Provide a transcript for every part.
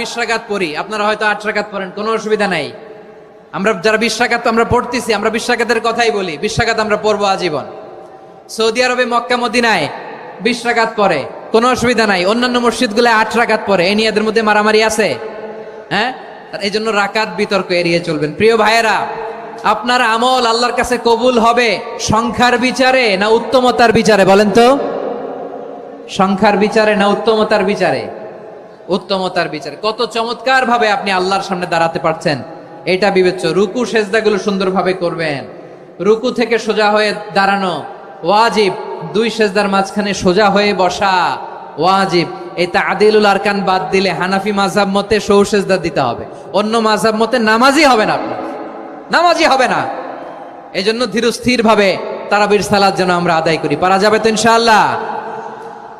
বিশ রাকাত পড়ি, আপনারা হয়তো আট রাকাত পড়েন, কোনো অসুবিধা নাই। আমরা যারা বিশ রাকাত আমরা পড়তেছি, আমরা বিশ কথাই বলি, বিশ আমরা পড়ব আজীবন। সৌদি আরবে, মক্কা, মদিনায় বিশ পরে কোনো অসুবিধা নাই। অন্যান্য মসজিদগুলো আট রাকাত পরে এ নিয়ে এদের মধ্যে মারামারি আছে। হ্যাঁ? এই জন্য রাকাত বিতর্ক এড়িয়ে চলবেন। প্রিয় ভাইয়েরা, আপনার আমল আল্লাহর কাছে কবুল হবে সংখ্যার বিচারে না উত্তমতার বিচারে? বলেন তো। সংখ্যার বিচারে না উত্তমতার বিচারে? উত্তমতার বিচার। কত চমৎকার ভাবে আপনি আল্লাহর সামনে দাঁড়াতে পারছেন। এটা বিবেচ্য। রুকু সেজদাগুলো সুন্দরভাবে করবেন। রুকু থেকে সোজা হয়ে দাঁড়ানো। ওয়াজিব। দুই সেজদার মাঝখানে সোজা হয়ে বসা। ওয়াজিব। এই তাদিলুল আরকান বাদ দিলে হানাফি মাঝাব মতে সৌ সেজদা দিতে হবে। অন্য মাঝাব মতে নামাজই হবে না আপনার। নামাজই হবে না। এই জন্য ধীরস্থির ভাবে তারাবির সালাদ যেন আমরা আদায় করি। পারা যাবে তো ইনশাআল্লাহ।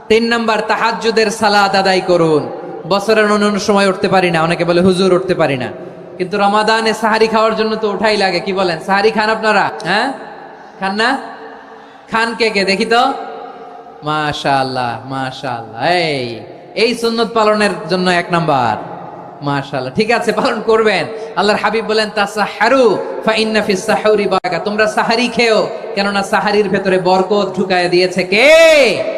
তিন নম্বর, তাহাজ্জুদের সালাদ আদায় করুন। বছরের অন্য সময় উঠতে পারি না। অনেকে বলে, হুজুর, উঠতে পারি না। কিন্তু রমাদানে সাহারি খাওয়ার জন্য তো ওঠাই লাগে, কি বলেন? সাহারি খান আপনারা? হ্যাঁ? খান না? খান কে কে? দেখি তো। মাশাআল্লাহ মাশাআল্লাহ। এই এই সুন্নত পালনের জন্য এক নাম্বার। মাশাআল্লাহ, ঠিক আছে, পালন করবেন। আল্লাহর হাবিব বলেন, তাসাহারু ফা ইন্না ফিস সাহুরি বারাকা তোমরা সাহারি খেও, কেননা সাহারির ভেতরে বরকত ঢুকায় দিয়েছে কে?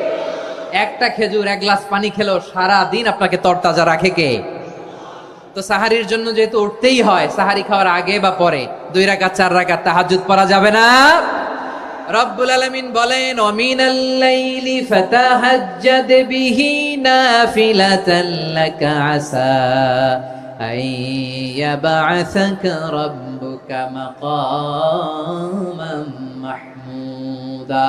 একটা খেজুর, এক গ্লাস পানি খেলো সারা দিন আপনাকে তরতাজা রাখে কে? তো সাহারির জন্য যেহেতু উঠতেই হয়, সাহারি খাওয়ার আগে বা পরে, দুই রাকাত, চার রাকাত তাহাজ্জুদ পরা যাবে না। রব্বুল আলামিন বলেন, অমিনাল লাইলি ফাতাহাজ্জাদ বিহি নাফিলাতান লাকা আসা আন ইয়াবআসাকা রাব্বুকা মাকামান মাহমুদা।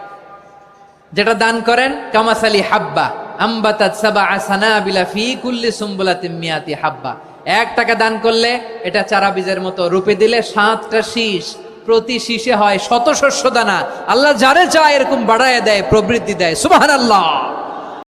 যেটা দান করেন, কামাসালি হাব্বা। আম্বাতাত সাবা আসানা ফি কুল্লি সুম্বুলাতিম মিয়াতি হাব্বা। এক টাকা দান করলে এটা চারা বীজের মতো রূপে দিলে সাতটা শীষ। প্রতি শীষে হয় শত শস্য দানা। আল্লাহ যারে চায় এরকম বাড়ায় দেয় প্রবৃদ্ধি দেয়। সুবাহ আল্লাহ